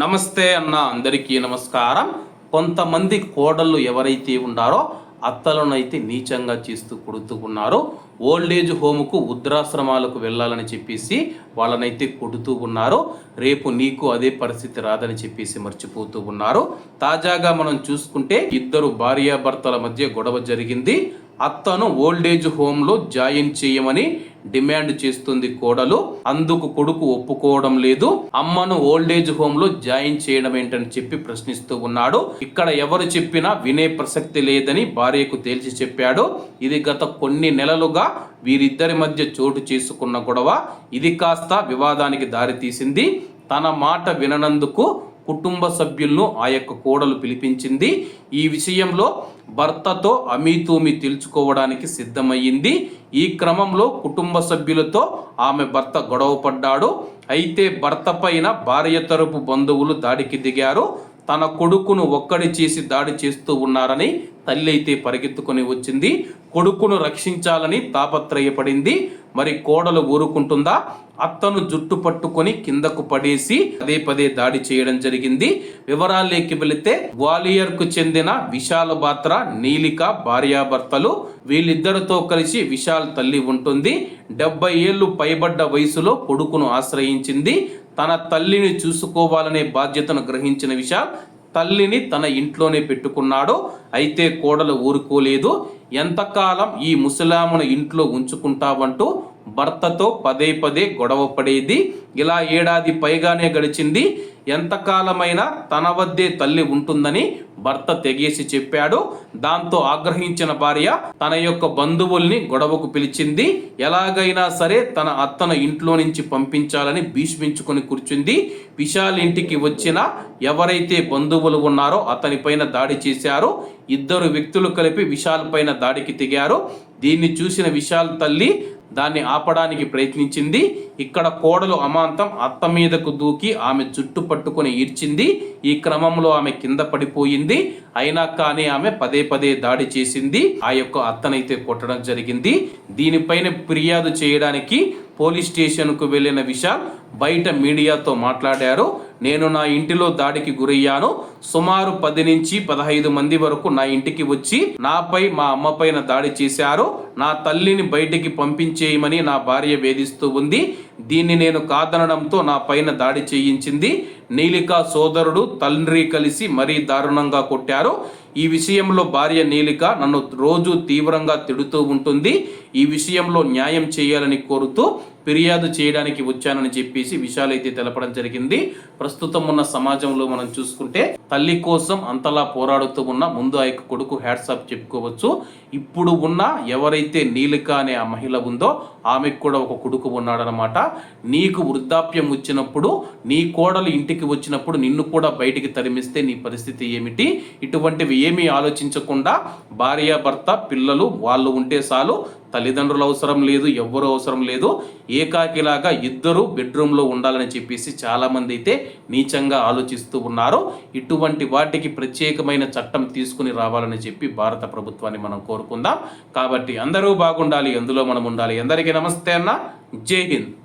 నమస్తే అన్న అందరికీ నమస్కారం. కొంతమంది కోడళ్ళు ఎవరైతే ఉన్నారో అత్తలనైతే నీచంగా చేస్తూ కొడుతున్నారు ఓల్డ్ ఓల్డేజ్ హోమ్కు వృద్ధాశ్రమాలకు వెళ్ళాలని చెప్పేసి వాళ్ళనైతే కొడుతూ ఉన్నారు. రేపు నీకు అదే పరిస్థితి రాదని చెప్పేసి మర్చిపోతూ ఉన్నారు. తాజాగా మనం చూసుకుంటే ఇద్దరు భార్యాభర్తల మధ్య గొడవ జరిగింది. అత్తను ఓల్డేజ్ హోమ్లో జాయిన్ చేయమని డిమాండ్ చేస్తుంది కోడలు. అందుకు కొడుకు ఒప్పుకోవడం లేదు. అమ్మను ఓల్డేజ్ హోమ్లో జాయిన్ చేయడం ఏంటని చెప్పి ప్రశ్నిస్తూ ఉన్నాడు. ఇక్కడ ఎవరు చెప్పినా వినే ప్రసక్తి లేదని భార్యకు తేల్చి చెప్పాడు. ఇది గత కొన్ని నెలలుగా వీరిద్దరి మధ్య చోటు చేసుకున్న గొడవ. ఇది కాస్త వివాదానికి దారితీసింది. తన మాట విననందుకు కుటుంబ సభ్యులను ఆ యొక్క కోడలు పిలిపించింది. ఈ విషయంలో భర్తతో అమీతూమి తెలుసుకోవడానికి సిద్ధమయ్యింది. ఈ క్రమంలో కుటుంబ సభ్యులతో ఆమె భర్త గొడవ పడ్డాడు అయితే భర్త పైన భార్య తరపు బంధువులు దాడికి దిగారు. తన కొడుకును ఒక్కడి చేసి దాడి చేస్తూ ఉన్నారని తల్లి అయితే పరిగెత్తుకొని వచ్చింది. కొడుకును రక్షించాలని తాపత్రయపడింది. మరి కోడలు ఊరుకుంటుందా? అత్తను జుట్టు పట్టుకొని కిందకు పడేసి పదే పదే దాడి చేయడం జరిగింది. వివరాల్లోకి వెళితే గ్వాలియర్కు చెందిన విశాల్ బాత్ర నీలిక భార్యాభర్తలు వీళ్ళిద్దరితో కలిసి విశాల్ తల్లి ఉంటుంది. డెబ్బై ఏళ్ళు పైబడ్డ వయసులో కొడుకును ఆశ్రయించింది. తన తల్లిని చూసుకోవాలనే బాధ్యతను గ్రహించిన విశాల్ తల్లిని తన ఇంట్లోనే పెట్టుకున్నాడు అయితే కోడలు ఊరుకోలేదు. ఎంతకాలం ఈ ముసలామును ఇంట్లో ఉంచుకుంటావంటూ భర్తతో పదే పదే గొడవ పడేది. ఇలా ఏడాది పైగానే గడిచింది. ఎంతకాలమైనా తన వద్దే తల్లి ఉంటుందని భర్త తెగేసి చెప్పాడు. దాంతో ఆగ్రహించిన భార్య తన యొక్క బంధువుల్ని గొడవకు పిలిచింది. ఎలాగైనా సరే తన అత్తను ఇంట్లో నుంచి పంపించాలని భీష్మించుకొని కూర్చుంది. విశాల్ ఇంటికి వచ్చిన ఎవరైతే బంధువులు ఉన్నారో అతని పైన దాడి చేశారో. ఇద్దరు వ్యక్తులు కలిపి విశాల్ పైన దాడికి దిగారు దీన్ని చూసిన విశాల్ తల్లి దాన్ని ఆపడానికి ప్రయత్నించింది. ఇక్కడ కోడలు అమాంతం అత్త మీదకు దూకి ఆమె జుట్టు పట్టుకొని ఈడ్చింది. ఈ క్రమంలో ఆమె కింద పడిపోయింది. అయినా కానీ ఆమె పదే పదే దాడి చేసింది. ఆ యొక్క అత్తనైతే కొట్టడం జరిగింది. దీనిపైన ఫిర్యాదు చేయడానికి పోలీస్ స్టేషన్కు వెళ్ళిన విశాల్ బయట మీడియాతో మాట్లాడారు. నేను నా ఇంటిలో దాడికి గురయ్యాను. సుమారు పది నుంచి పదహైదు మంది వరకు నా ఇంటికి వచ్చి నాపై మా అమ్మ పైన దాడి చేశారు. నా తల్లిని బయటికి పంపించేయమని నా భార్య వేధిస్తూ ఉంది. దీన్ని నేను కాదనడంతో నా పైన దాడి చేయించింది. నీలిక సోదరుడు తండ్రి కలిసి మరీ దారుణంగా కొట్టారు. ఈ విషయంలో భార్య నీలిక నన్ను రోజు తీవ్రంగా తిడుతూ ఉంటుంది. ఈ విషయంలో న్యాయం చేయాలని కోరుతూ ఫిర్యాదు చేయడానికి వచ్చానని చెప్పేసి విషయాలైతే తెలపడం జరిగింది. ప్రస్తుతం ఉన్న సమాజంలో మనం చూసుకుంటే తల్లి కోసం అంతలా పోరాడుతూ ఉన్న ముందు ఆ యొక్క కొడుకు హ్యాట్సాప్ చెప్పుకోవచ్చు. ఇప్పుడు ఉన్న ఎవరైతే నీలిక అనే ఆ మహిళ ఉందో ఆమెకు కూడా ఒక కొడుకు ఉన్నాడనమాట నీకు వృద్ధాప్యం వచ్చినప్పుడు నీ కోడలు ఇంటికి వచ్చినప్పుడు నిన్ను కూడా బయటికి తరిమిస్తే నీ పరిస్థితి ఏమిటి? ఇటువంటివి ఏమీ ఆలోచించకుండా భార్య భర్త పిల్లలు వాళ్ళు ఉంటే చాలు. తల్లిదండ్రులు అవసరం లేదు ఎవ్వరూ అవసరం లేదు. ఏకాకిలాగా ఇద్దరు బెడ్రూమ్లో ఉండాలని చెప్పేసి చాలామంది అయితే నీచంగా ఆలోచిస్తూ ఉన్నారు. ఇటువంటి వాటికి ప్రత్యేకమైన చట్టం తీసుకుని రావాలని చెప్పి భారత ప్రభుత్వాన్ని మనం కోరుకుందాం. కాబట్టి అందరూ బాగుండాలి అందులో మనం ఉండాలి. అందరికీ నమస్తే అన్న. జై హింద్.